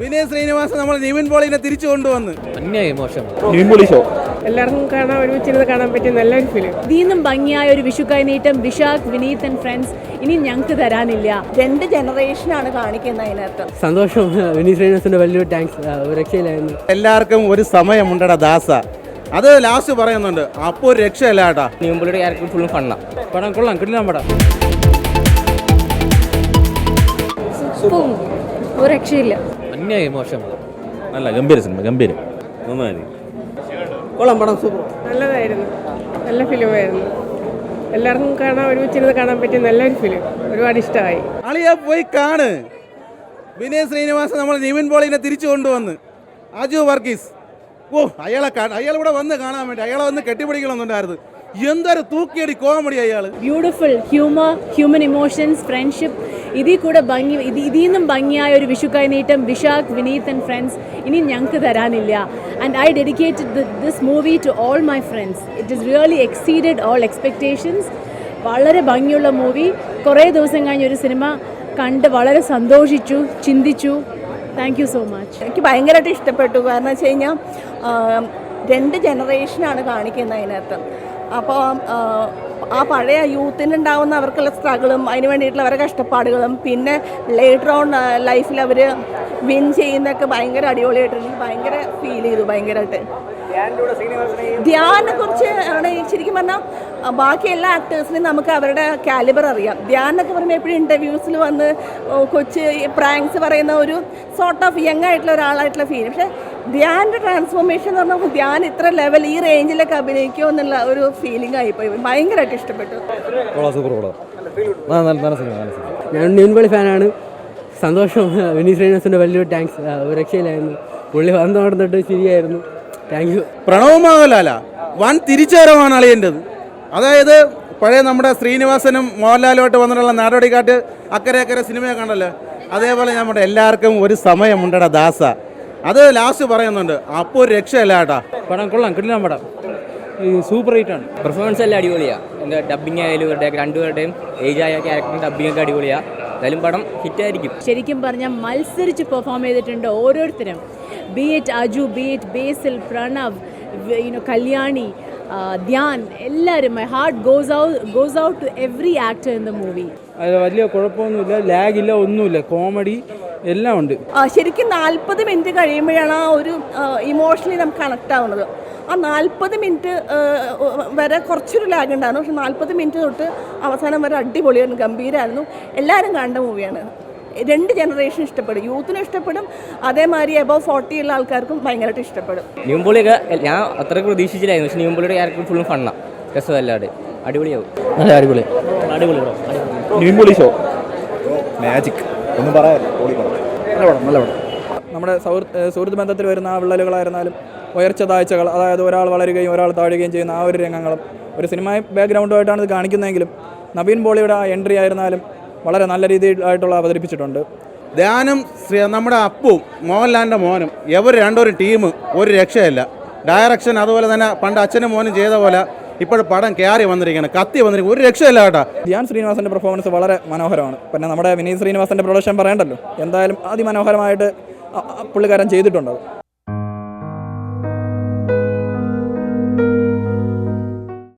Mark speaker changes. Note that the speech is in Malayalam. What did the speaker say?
Speaker 1: വിനയ് ശ്രീനിവാസൻ നമ്മൾ നിവിൻ പോളിനെ തിരിച്ചു കൊണ്ടുവന്ന്.
Speaker 2: അന്യായി മോശം.
Speaker 3: എല്ലാവർക്കും കാണാൻ ഒരുമിച്ചിരുന്ന് കാണാൻ പറ്റിയ നല്ലൊരു ഫിലിം
Speaker 4: ഇതിന്നും ഭംഗിയായ ഒരു വിഷു കൈനീട്ടം വിശാഖ് വിനീത് ആൻഡ് ഫ്രണ്ട്സ് ഇനി ഞങ്ങൾക്ക് തരാനില്ല.
Speaker 5: രണ്ട് ജനറേഷനാണ് കാണിക്കുന്നത് അതിനകത്ത്.
Speaker 2: സന്തോഷം. വിനീത് ശ്രീനിവാസിന്റെ വലിയൊരു താങ്ക്സ് ഒരു രക്ഷയിലായിരുന്നു
Speaker 1: എല്ലാവർക്കും ഒരു സമയമുണ്ടടാ ദാസ. അത് ലാസ്റ്റ് പറയുന്നുണ്ട്. അപ്പൊ ഒരു രക്ഷയല്ല കേട്ടാ.
Speaker 2: നീമ്പുള്ളിയുടെ ക്യാരക്ടർ ഫുള്ളും ഫണ്ണാ പടം കൊള്ളാം കിട്ടില്ല പടം.
Speaker 4: ഒരു രക്ഷയില്ല.
Speaker 2: അന്യായി മോശം.
Speaker 6: നല്ല ഗംഭീര സിനിമ ഗംഭീരം. നന്നായി.
Speaker 2: കൊള്ളാം പടം സൂപ്പർ.
Speaker 3: നല്ലതായിരുന്നു. നല്ല ഫിലിമായിരുന്നു. എല്ലാവർക്കും കാണാൻ ഒരുമിച്ചിരുന്ന് കാണാൻ പറ്റിയ നല്ലൊരു ഫിലിം. ഒരുപാട് ഇഷ്ടമായി.
Speaker 1: അളിയ പോയി കാണ്. വിനയ ശ്രീനിവാസൻ നമ്മൾ നിവിൻ പോളിനെ തിരിച്ചു കൊണ്ടുവന്ന്. അജു വർഗീസ്. ഓ അയാളെ അയാൾ ഇവിടെ വന്ന് കാണാൻ വേണ്ടി അയാളെ വന്ന് കെട്ടിപ്പിടിക്കണമെന്നുണ്ടായിരുന്നു. എന്തൊരു തൂക്കിയടി കോമഡി അയാൾ
Speaker 4: beautiful humour human emotions friendship ഇതിൽ കൂടെ ഭംഗി ഇത് ഇതിൽ നിന്നും ഭംഗിയായ ഒരു വിഷു കൈനീട്ടം വിശാഖ് വിനീത് ആൻഡ് ഫ്രണ്ട്സ് ഇനി ഞങ്ങൾക്ക് തരാനില്ല. And I dedicated this movie to all my friends it is really exceeded all expectations വളരെ ഭംഗിയുള്ള മൂവി കുറേ ദിവസം കഴിഞ്ഞ ഒരു സിനിമ കണ്ട് വളരെ സന്തോഷിച്ചു ചിന്തിച്ചു. താങ്ക് യു സോ മച്ച്
Speaker 5: എനിക്ക് ഭയങ്കരമായിട്ട് ഇഷ്ടപ്പെട്ടു. കാരണം വെച്ച് കഴിഞ്ഞാൽ രണ്ട് ജനറേഷനാണ് കാണിക്കുന്നത് അതിനകത്ത്. അപ്പോൾ ആ പഴയ യൂത്തിനുണ്ടാവുന്ന അവർക്കുള്ള സ്ട്രഗിളും അതിന് വേണ്ടിയിട്ടുള്ള അവരുടെ കഷ്ടപ്പാടുകളും പിന്നെ ലേറ്റർ ഓൺ ലൈഫിൽ അവർ വിൻ ചെയ്യുന്നൊക്കെ ഭയങ്കര അടിപൊളിയായിട്ട് എനിക്ക് ഭയങ്കര ഫീൽ ചെയ്തു ഭയങ്കരമായിട്ട് ധ്യാനെ കുറിച്ച് ആണ് ശരിക്കും പറഞ്ഞാൽ ബാക്കി എല്ലാ ആക്ടേഴ്സിനും നമുക്ക് അവരുടെ കാലിബർ അറിയാം. ധ്യാൻ എന്നൊക്കെ പറയുമ്പോൾ എപ്പോഴും ഇന്റർവ്യൂസിൽ വന്ന് കൊച്ച് പ്രാങ്ക്സ് പറയുന്ന ഒരു സോർട്ട് ഓഫ് യങ് ആയിട്ടുള്ള ഒരാളായിട്ടുള്ള ഫീൽ പക്ഷേ ധ്യാന്റെ ട്രാൻസ്ഫോർമേഷൻ എന്ന് പറഞ്ഞാൽ ധ്യാൻ ഇത്ര ലെവൽ ഈ റേഞ്ചിലൊക്കെ അഭിനയിക്കുമോ എന്നുള്ള ഒരു ഫീലിംഗ് ആയിപ്പോയി ഭയങ്കരമായിട്ട് ഇഷ്ടപ്പെട്ടു.
Speaker 6: കൊള്ളാം സൂപ്പർ
Speaker 2: ഞാൻ നീൻപള്ളി ഫാനാണ്. സന്തോഷം. വിനീത് ശ്രീനിവാസിന്റെ വലിയൊരു താങ്ക്സ് ഒരു രക്ഷയിലായിരുന്നു പുള്ളി വന്ന് നടന്നിട്ട് ശരിയായിരുന്നു. താങ്ക് യു
Speaker 1: പ്രണവ് മോഹൻലാല വൻ തിരിച്ചുവരവാണ് അളിയന്റെത് അതായത് പഴയ നമ്മുടെ ശ്രീനിവാസനും മോഹൻലാലുമായിട്ട് വന്നിട്ടുള്ള നാടോടിക്കാട്ട് അക്കരെ അക്കരെ സിനിമയൊക്കെ ഉണ്ടല്ലോ അതേപോലെ നമ്മുടെ എല്ലാവർക്കും ഒരു സമയമുണ്ടടാ ദാസ. അത് ലാസ്റ്റ് പറയുന്നുണ്ട് അപ്പോൾ ഒരു രക്ഷയല്ല കേട്ടാ
Speaker 2: പടം കൊള്ളാം കിട്ടില്ല പടം. സൂപ്പർ ഹിറ്റ് ആണ്.
Speaker 7: പെർഫോമൻസ് എല്ലാം അടിപൊളിയാണ് എന്താ ഡബിങ് ആയാലും ഇവരുടെ രണ്ടുപേരുടെയും ഏജ് ആയ ക്യാരക്ടറിന്റെ ഡബിങ് ഒക്കെ അടിപൊളിയാണ് എന്തായാലും പടം ഹിറ്റായിരിക്കും
Speaker 4: ശരിക്കും പറഞ്ഞാൽ മത്സരിച്ച് പെർഫോം ചെയ്തിട്ടുണ്ട് ഓരോരുത്തരും. Be it Aju be it Basil Pranav you know Kalyani Dhyan എല്ലാവരും my heart goes out goes out to every actor in the movie
Speaker 8: അതിൽ വലിയ കുഴപ്പമൊന്നുമില്ല ലാഗില്ല ഒന്നുമില്ല. കോമഡി എല്ലാം ഉണ്ട്.
Speaker 5: ആ, ശരിക്കും നാൽപ്പത് മിനിറ്റ് കഴിയുമ്പോഴാണ് ആ ഒരു ഇമോഷണലി നമുക്ക് കണക്ട് ആവുന്നത്. ആ നാൽപ്പത് മിനിറ്റ് വരെ കുറച്ചൊരു ലാഗ് ഉണ്ടായിരുന്നു. പക്ഷെ നാൽപ്പത് മിനിറ്റ് തൊട്ട് അവസാനം വരെ അടിപൊളിയായിരുന്നു ഗംഭീരമായിരുന്നു എല്ലാവരും കണ്ട മൂവിയാണ് രണ്ട് ജനറേഷൻ ഇഷ്ടപ്പെടും. യൂത്തിനും ഇഷ്ടപ്പെടും. അതേമാതിരി എബവ് ഫോർട്ടി ഉള്ള ആൾക്കാർക്കും ഭയങ്കരമായിട്ട് ഇഷ്ടപ്പെടും.
Speaker 7: ന്യൂംപൊളിയൊക്കെ ഞാൻ അത്ര പ്രതീക്ഷിച്ചില്ലായിരുന്നു. പക്ഷേ ന്യൂംപൊളിയുടെ ക്യാരക്ടർ ഫുള്ളും ഫണ്ണാണ് രസമല്ലാതെ. അടിപൊളിയാവും.
Speaker 2: നല്ല അടിപൊളി.
Speaker 7: അടിപൊളി
Speaker 6: ഷോ മാജിക് ഒന്നും പറയാൻ
Speaker 8: നല്ല പടം നല്ല പടം. നമ്മുടെ സൗഹൃദ സുഹൃത്ത് ബന്ധത്തിൽ വരുന്ന ആ വിള്ളലുകളായിരുന്നാലും ഉയർച്ച താഴ്ചകൾ അതായത് ഒരാൾ വളരുകയും ഒരാൾ താഴുകയും ചെയ്യുന്ന ആ ഒരു രംഗങ്ങളും ഒരു സിനിമ ബാക്ക്ഗ്രൗണ്ടുമായിട്ടാണ് ഇത് കാണിക്കുന്നതെങ്കിലും നവീൻ പോളിയുടെ ആ എൻട്രി ആയിരുന്നാലും വളരെ നല്ല രീതിയിലായിട്ടുള്ള അവതരിപ്പിച്ചിട്ടുണ്ട്.
Speaker 1: ധ്യാനം ശ്രീ നമ്മുടെ അപ്പും മോഹൻലാലിന്റെ മോനും എവർ രണ്ടൊരു ടീം ഒരു രക്ഷയല്ല. ഡയറക്ഷൻ അതുപോലെ തന്നെ പണ്ട് അച്ഛനും മോനും ചെയ്ത പോലെ ഇപ്പോൾ പടം കയറി വന്നിരിക്കുകയാണ് കത്തി വന്നിരിക്കുന്നത് ഒരു രക്ഷയില്ല കേട്ടോ.
Speaker 8: ധ്യാൻ ശ്രീനിവാസന്റെ പെർഫോമൻസ് വളരെ മനോഹരമാണ്. പിന്നെ നമ്മുടെ വിനീത് ശ്രീനിവാസന്റെ പ്രൊഡക്ഷൻ പറയണ്ടല്ലോ? എന്തായാലും അതിമനോഹരമായിട്ട് പുള്ളിക്കാരൻ ചെയ്തിട്ടുണ്ട്